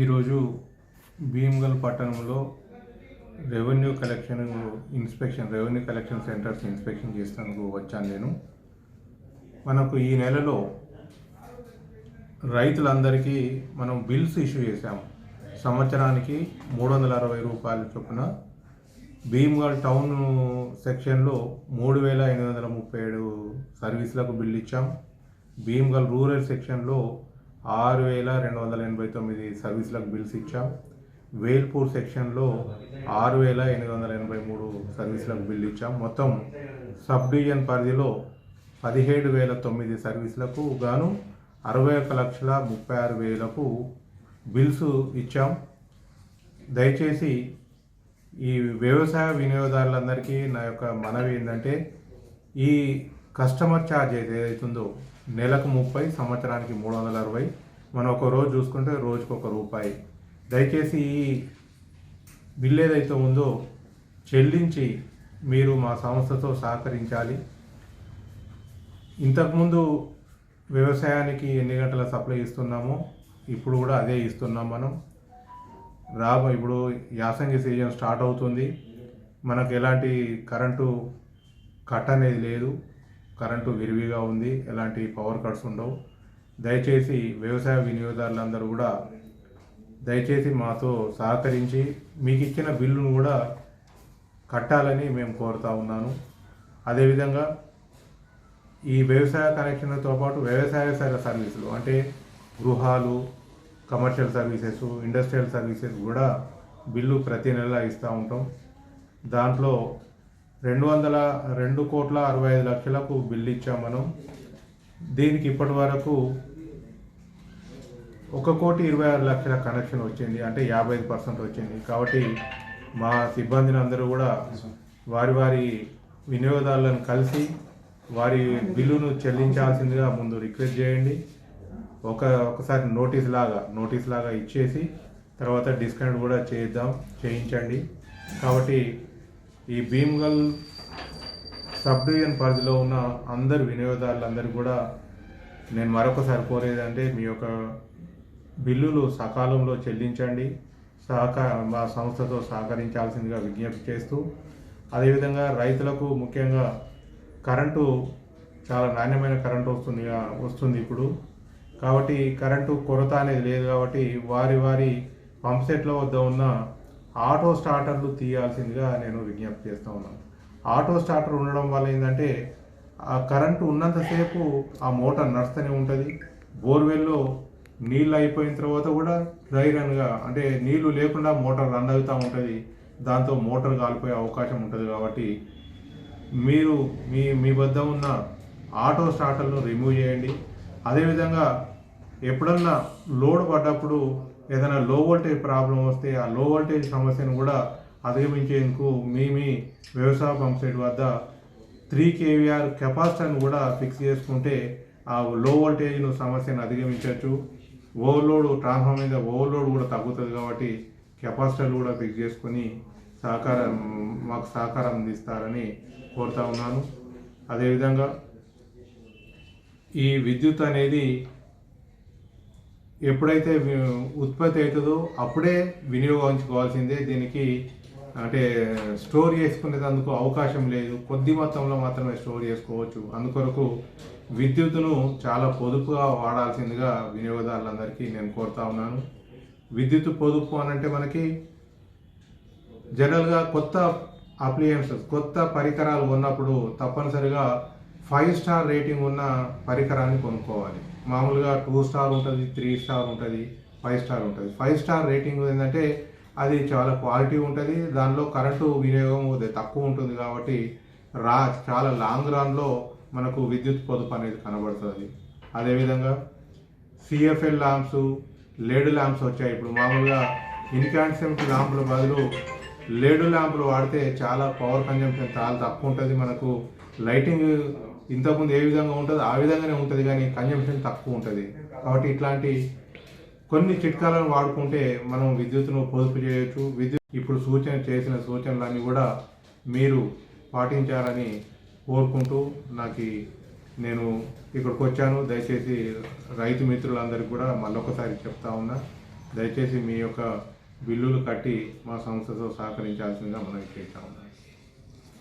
ఈరోజు భీమ్గల్ పట్టణంలో revenue collection inspection revenue collection centres inspection చేసినందుకు వచ్చాను నేను. మనకు ఈ నెలలో రైతులందరికీ మనం బిల్స్ ఇష్యూ చేశాము సంవత్సరానికి మూడు వందల అరవై రూపాయల చొప్పున భీమ్గల్ టౌన్ సెక్షన్లో మూడు వేల ఎనిమిది వందల ముప్పై ఏడు సర్వీసులకు బిల్ ఇచ్చాం. భీమ్గల్ రూరల్ సెక్షన్లో ఆరు వేల రెండు వందల ఎనభై తొమ్మిది సర్వీసులకు బిల్స్ ఇచ్చాం. వేల్పూర్ సెక్షన్లో ఆరు వేల ఎనిమిది వందల ఎనభై మూడు సర్వీసులకు బిల్లు ఇచ్చాం. మొత్తం సబ్ డివిజన్ పరిధిలో పదిహేడు వేల తొమ్మిది సర్వీసులకు గాను అరవై ఒక లక్షల ముప్పై ఆరు వేలకు బిల్స్ ఇచ్చాం. దయచేసి ఈ వ్యవసాయ వినియోగదారులందరికీ నా యొక్క మనవి ఏంటంటే ఈ కస్టమర్ ఛార్జ్ ఏదైతుందో నెలకు ముప్పై సంవత్సరానికి మూడు వందల అరవై మనం ఒక రోజు చూసుకుంటే రోజుకు ఒక రూపాయి. దయచేసి ఈ బిల్ ఏదైతే ఉందో చెల్లించి మీరు మా సంస్థతో సహకరించాలి. ఇంతకుముందు వ్యవసాయానికి ఎన్ని గంటల సప్లై ఇస్తున్నామో ఇప్పుడు కూడా అదే ఇస్తున్నాం మనం. రాబో ఇప్పుడు యాసంగి సీజన్ స్టార్ట్ అవుతుంది. మనకు ఎలాంటి కరెంటు కట్ అనేది లేదు. కరెంటు విరివిగా ఉంది ఎలాంటి పవర్ కట్స్ ఉండవు. దయచేసి వ్యవసాయ వినియోగదారులందరూ కూడా దయచేసి మాతో సహకరించి మీకు ఇచ్చిన బిల్లును కూడా కట్టాలని మేము కోరుతా ఉన్నాను. అదేవిధంగా ఈ వ్యవసాయ కనెక్షన్లతో పాటు వ్యవసాయ సర్వీసులు అంటే గృహాలు కమర్షియల్ సర్వీసెస్ ఇండస్ట్రియల్ సర్వీసెస్ కూడా బిల్లు ప్రతి నెల ఇస్తూ ఉంటాం. దాంట్లో రెండు వందల రెండు కోట్ల అరవై ఐదు లక్షలకు బిల్లు ఇచ్చాం మనం. దీనికి ఇప్పటి వరకు ఒక కోటి ఇరవై ఆరు లక్షల కనెక్షన్ వచ్చింది అంటే యాభై ఐదు పర్సెంట్ వచ్చింది. కాబట్టి మా సిబ్బందిని అందరూ కూడా వారి వారి వినియోగదారులను కలిసి వారి బిల్లును చెల్లించాల్సిందిగా ముందు రిక్వెస్ట్ చేయండి. ఒక ఒకసారి నోటీస్ లాగా నోటీస్ లాగా ఇచ్చేసి తర్వాత డిస్కౌంట్ కూడా చేద్దాం చేయించండి. కాబట్టి ఈ భీమ్గల్ సబ్ డివిజన్ పరిధిలో ఉన్న అందరు వినియోగదారులందరూ కూడా నేను మరొకసారి కోరేదంటే మీ యొక్క బిల్లులు సకాలంలో చెల్లించండి. సహకార మా సంస్థతో సహకరించాల్సిందిగా విజ్ఞప్తి చేస్తూ అదేవిధంగా రైతులకు ముఖ్యంగా కరెంటు చాలా నాణ్యమైన కరెంటు వస్తుంది వస్తుంది ఇప్పుడు. కాబట్టి కరెంటు కొరత అనేది లేదు కాబట్టి వారి వారి పంప్ సెట్ల వద్ద ఉన్న ఆటో స్టార్టర్లు తీయాల్సిందిగా నేను విజ్ఞప్తి చేస్తూ ఉన్నాను. ఆటో స్టార్టర్ ఉండడం వల్ల ఏంటంటే ఆ కరెంటు ఉన్నంతసేపు ఆ మోటార్ నడుస్తూనే ఉంటుంది. బోర్వెల్లో నీళ్ళు అయిపోయిన తర్వాత కూడా డ్రై రన్గా అంటే నీళ్ళు లేకుండా మోటార్ రన్ అవుతూ ఉంటుంది. దాంతో మోటార్ కాలిపోయే అవకాశం ఉంటుంది కాబట్టి మీరు మీ మీ వద్ద ఉన్న ఆటో స్టార్టర్ను రిమూవ్ చేయండి. అదేవిధంగా ఎప్పుడన్నా లోడ్ పడ్డప్పుడు ఏదైనా లో వోల్టేజ్ ప్రాబ్లం వస్తే ఆ లో వోల్టేజ్ సమస్యను కూడా అధిగమించేందుకు మీ మీ వ్యవసాయ పంప్ సెట్ వద్ద త్రీ కేవీఆర్ కెపాసిటర్ను కూడా ఫిక్స్ చేసుకుంటే ఆ లో వోల్టేజ్ను సమస్యను అధిగమించవచ్చు. ఓవర్లోడ్ ట్రాన్స్ఫార్మర్ మీద ఓవర్లోడ్ కూడా తగ్గుతుంది కాబట్టి కెపాసిటర్లు కూడా ఫిక్స్ చేసుకొని సహకారం మాకు సహకారం అందిస్తారని కోరుతా ఉన్నాను. అదేవిధంగా ఈ విద్యుత్ అనేది ఎప్పుడైతే వి- ఉత్పత్తి అవుతుందో అప్పుడే వినియోగించుకోవాల్సిందే దీనికి. అంటే స్టోర్ చేసుకునేందుకు అవకాశం లేదు. కొద్ది మొత్తంలో మాత్రమే స్టోర్ చేసుకోవచ్చు. అందుకొరకు విద్యుత్తును చాలా పొదుపుగా వాడాల్సిందిగా వినియోగదారులందరికీ నేను కోరుతా ఉన్నాను. విద్యుత్ పొదుపు అని అంటే మనకి జనరల్గా కొత్త అప్లియన్సెస్ కొత్త పరికరాలు ఉన్నప్పుడు తప్పనిసరిగా ఫైవ్ స్టార్ రేటింగ్ ఉన్న పరికరాన్ని కొనుక్కోవాలి. మామూలుగా టూ స్టార్ ఉంటుంది త్రీ స్టార్ ఉంటుంది ఫైవ్ స్టార్ ఉంటుంది. ఫైవ్ స్టార్ రేటింగ్ ఏంటంటే అది చాలా క్వాలిటీ ఉంటుంది దానిలో కరెంటు వినియోగం తక్కువ ఉంటుంది కాబట్టి రా చాలా లాంగ్ రన్లో మనకు విద్యుత్ పొదుపు అనేది కనబడుతుంది. అదేవిధంగా సిఎఫ్ఎల్ ల్యాంప్స్ లేడు ల్యాంప్స్ వచ్చాయి. ఇప్పుడు మామూలుగా ఇన్కాన్సెంట్ ల్యాంపుల బదులు లేడు ల్యాంపులు వాడితే చాలా పవర్ కన్జంప్షన్ చాలా తక్కువ ఉంటుంది మనకు. లైటింగ్ ఇంతకుముందు ఏ విధంగా ఉంటుందో ఆ విధంగానే ఉంటుంది కానీ కన్జంప్షన్ తక్కువ ఉంటుంది. కాబట్టి ఇట్లాంటి కొన్ని చిట్కాలను వాడుకుంటే మనం విద్యుత్తును పొదుపు చేయొచ్చు. విద్యుత్ ఇప్పుడు సూచన చేసిన సూచనలన్నీ కూడా మీరు పాటించాలని కోరుకుంటూ నాకు నేను ఇక్కడికి వచ్చాను. దయచేసి రైతు మిత్రులందరికీ కూడా మళ్ళొకసారి చెప్తా ఉన్నా దయచేసి మీ యొక్క బిల్లులు కట్టి మా సంస్థతో సహకరించాల్సిందిగా మనం చేస్తా ఉన్నాం.